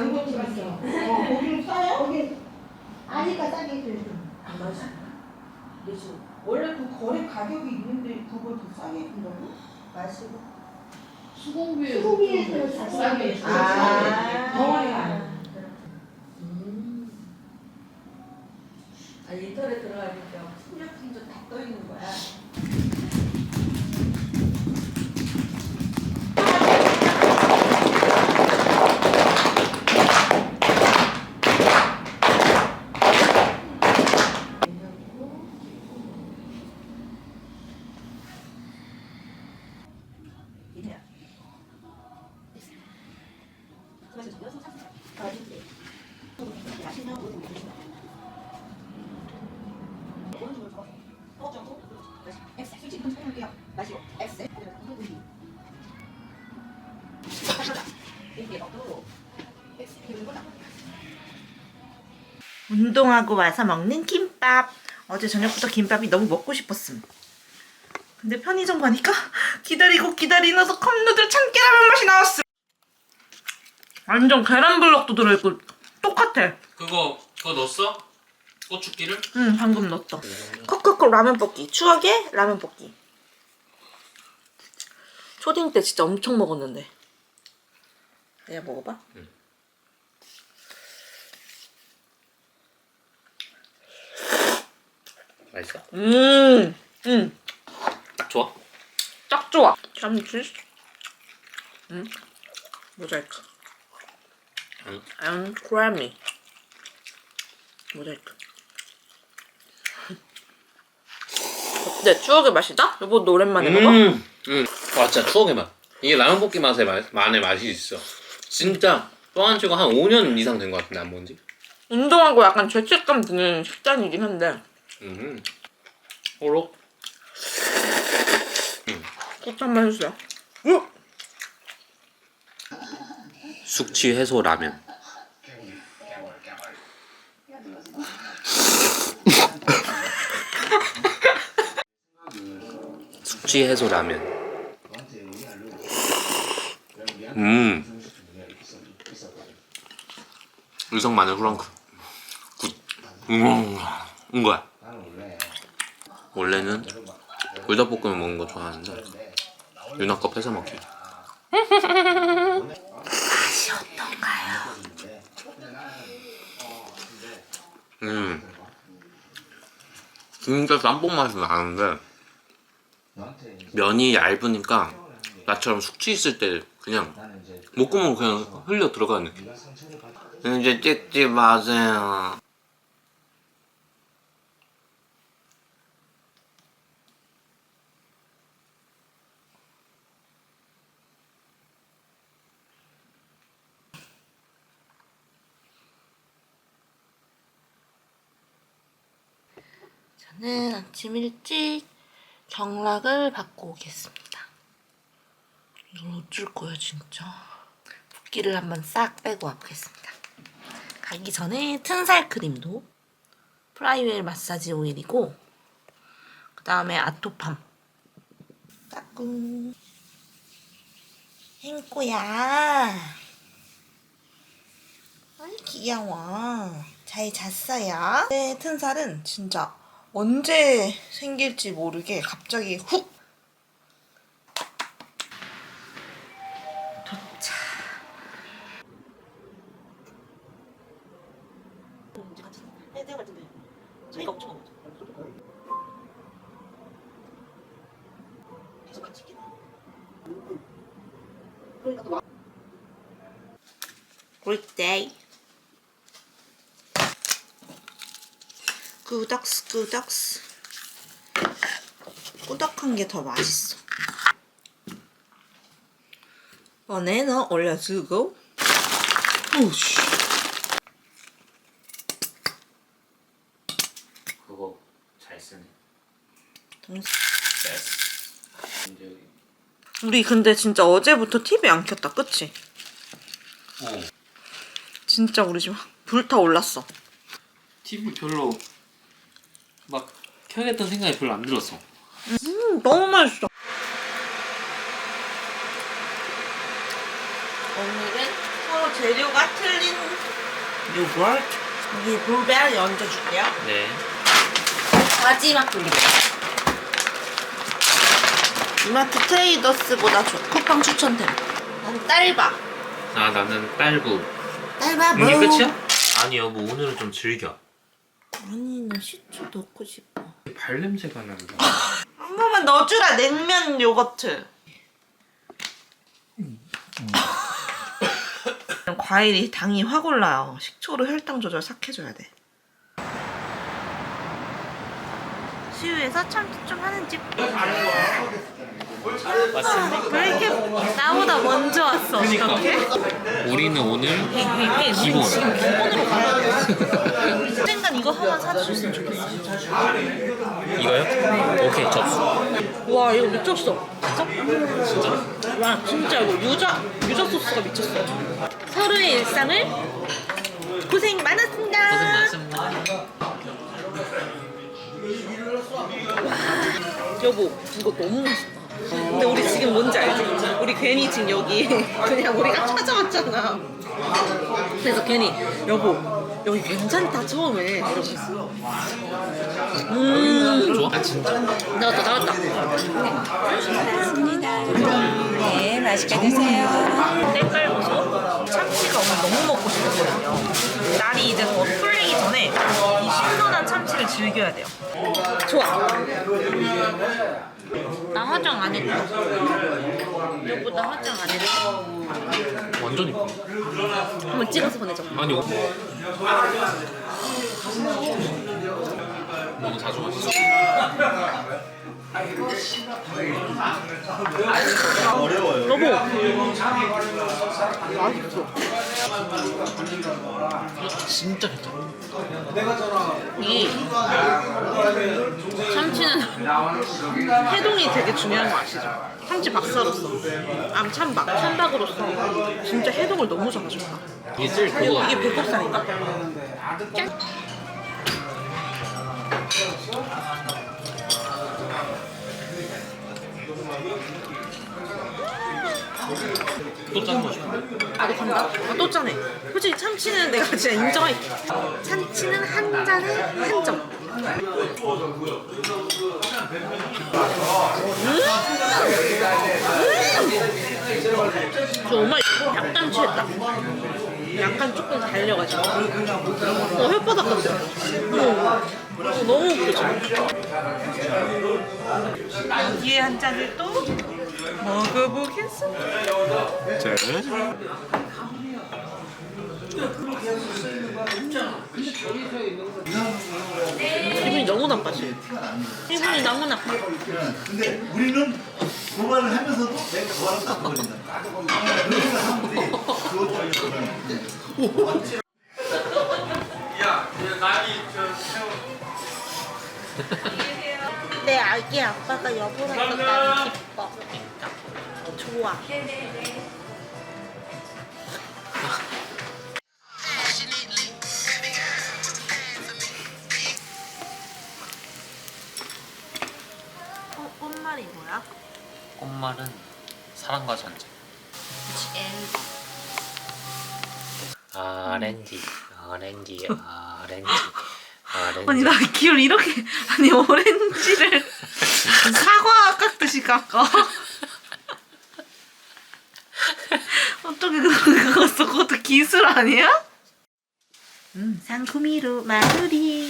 장고치 같죠? 어, 거기는 싸요? 거기 아니까 싸게 해줘요. 안 맞아. 그래서 원래 그 거래 가격이 있는데 그걸 더 싸게 해준다고? 마시고. 수공비에 수공비에서 좀 싸게 싸게 아. 덩어리가 아니야. 음. 아, 인터넷 들어가니까 풍력 풍전 다 떠있는 거야. 운동하고 와서 먹는 김밥. 어제 저녁부터 김밥이 너무 먹고 싶었음. 근데 편의점 가니까 기다리고 기다리면서 컵누들 참깨라면 맛이 나왔음. 완전 계란 블럭도 들어있고 똑같아. 그거 그거 넣었어? 고추기를? 응, 방금 넣었어. 코코코 라면 볶기. 추억의 라면 볶기. 초딩 때 진짜 엄청 먹었는데. 내가 먹어봐. 맛있어? 음, 음, 딱 좋아? 딱 좋아. 참치. 음, 모자이크. 응. 앤 크래미. 모자이크. 어때? 추억의 맛이다? 여보, 너 오랜만에 먹어? 음, 음. 와 진짜 추억의 맛. 이게 라면 볶기 맛의 맛, 만의 맛이 있어. 진짜 뻥안 치고 한 5년 이상 된 것 같은데 안 먹은 지. 운동하고 약간 죄책감 드는 식단이긴 한데. 음. 오로. 꼭 한번 해주세요. 숙취 해소 라면. 숙취 해소 라면. 음. 의성 마늘 후랑크. 굿. 음. 이거야. 원래는 불닭볶음면 먹는 거 좋아하는데 유나 거 뺏어 먹기. 음. 진짜 짬뽕 맛이 나는데 면이 얇으니까 나처럼 숙취 있을 때 그냥 목구멍 그냥 흘려 들어가는 느낌. 이제 찍지 마세요. 저는 아침 일찍 경락을 받고 오겠습니다. 이걸 어쩔 거야 진짜. 붓기를 한번 싹 빼고 와보겠습니다. 가기 전에 튼살 크림도 프라이웰 마사지 오일이고 그 다음에 아토팜 따꿍 행꼬야 아이 귀여워 잘 잤어요 네 튼살은 진짜 언제 생길지 모르게 갑자기 훅! 도착. 것 같은데 꾸덕스 꾸덕스 꾸덕한 게 더 맛있어 바나나 올려주고 오씨 그거 잘 쓰네. 여기. 우리 근데 진짜 어제부터 TV 안 켰다 그치? 어. 진짜 우리 지금 불타올랐어 TV 별로 막 켜야겠다는 생각이 별로 안 들었어. 음 너무 맛있어 오늘은 서울 재료가 틀린 여기 블루베리 얹어줄게요 네. 마지막 돌리기 이마트 트레이더스보다 좋 쿠팡 추천템 난 딸바 아 나는 딸구. 딸바 이게 뭐 끝이야? 아니 여보 오늘은 좀 즐겨. 아니 나 식초 넣고 싶어. 발 냄새가 난다. 한 번만 넣어주라 냉면 요거트. 과일이 당이 확 올라요. 식초로 혈당 조절 싹 해줘야 돼. 시우에서 참치 좀 하는 집. 왜 이렇게 나보다 먼저 왔어. 이렇게? 우리는 오늘 기본. 기본으로 가야 돼 언젠간 이거 하나 사주셨으면 좋겠어 이거요? 오케이 접수. 와 이거 미쳤어 진짜? 와 진짜 이거 유자 유자 소스가 미쳤어 서로의 일상을 고생 많았습니다 고생 많습니다. 여보 이거 너무 맛있다 근데 우리 지금 뭔지 알지? 우리 괜히 지금 여기 그냥 우리가 찾아왔잖아 그래서 괜히 여보 여기 괜찮다 처음에 음 좋아? 아 진짜? 나왔다 나왔다 네, 맛있게 드세요. 때깔고서 참치가 오늘 너무 먹고 싶었거든요. 날이 이제 더풀 즐겨야 돼요. 좋아. 나 화장 안 했다. 여보다 화장 안 했다. 완전 이뻐. 한번 찍어서 보내줘. 아니 오- 너무 자주 마셨 어. 여보. 진짜 괜찮아. 이 참치는 해동이 되게 중요한 거 아시죠? 참치 박사로서, 암 참박, 참박으로서 진짜 해동을 너무 잘해준다. 이게 이게. 배꼽살인가? 짠! 또 짜는 거 싶어. 나도 간다. 아, 또 짜네. 솔직히 참치는 내가 진짜 인정할게. 참치는 한 잔에 한 점. 음! 저 엄마 약간 취했다. 약간 조금 달려가지고. 어, 혓바닥 같아. 어, 어, 너무 웃기죠? 뒤에 한 잔을 또 먹어보겠습니다. 기분이 너무 나빠지. 기분이 너무 나빠. 근데 우리는 도발을 하면서도 내가 도발을 딱 그것 때문에 내 아기 아빠가 여보라서 나는 기뻐. 좋아. 어, 꽃말이 뭐야? 꽃말은 사랑과 전쟁. 아렌지, 아렌지, 아렌지, 아니 나 기울 이렇게 아니 오렌지를 사과 깎듯이 깎아. 어떻게 그거 써? 그것도 기술 아니야? 음 상쿠미로 마무리.